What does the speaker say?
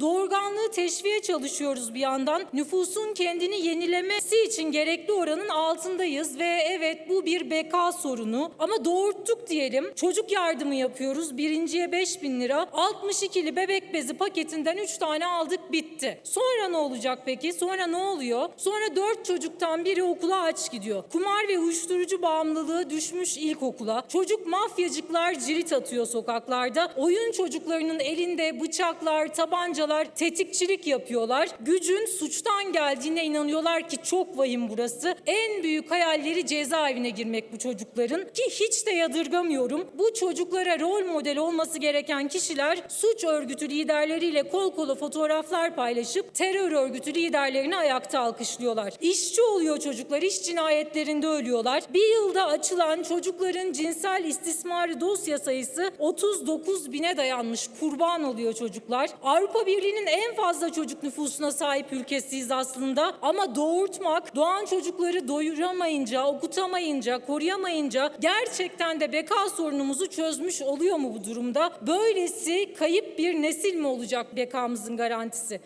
Doğurganlığı teşviğe çalışıyoruz bir yandan. Nüfusun kendini yenilemesi için gerekli oranın altındayız ve evet bu bir beka sorunu. Ama doğurttuk diyelim. Çocuk yardımı yapıyoruz. Birinciye 5 bin lira. 62'li bebek bezi paketinden 3 tane aldık bitti. Sonra ne olacak peki? Sonra ne oluyor? Sonra 4 çocuktan biri okula aç gidiyor. Kumar ve uyuşturucu bağımlılığı düşmüş ilkokula. Çocuk mafyacıklar cirit atıyor sokaklarda. Oyun çocuklarının elinde bıçaklar, tabancalar, tetikçilik yapıyorlar. Gücün suçtan geldiğine inanıyorlar ki çok vahim burası. En büyük hayalleri cezaevine girmek bu çocukların ki hiç de yadırgamıyorum. Bu çocuklara rol model olması gereken kişiler suç örgütü liderleriyle kol kola fotoğraflar paylaşıp terör örgütü liderlerini ayakta alkışlıyorlar. İşçi oluyor çocuklar, iş cinayetlerinde ölüyorlar. Bir yılda açılan çocukların cinsel istismarı dosya sayısı 39 bine dayanmış. Kurban oluyor çocuklar. Avrupa Birliği'nin en fazla çocuk nüfusuna sahip ülkesiyiz aslında ama doğurtmak, doğan çocukları doyuramayınca, okutamayınca, koruyamayınca gerçekten de beka sorunumuzu çözmüş oluyor mu bu durumda? Böylesi kayıp bir nesil mi olacak bekamızın garantisi?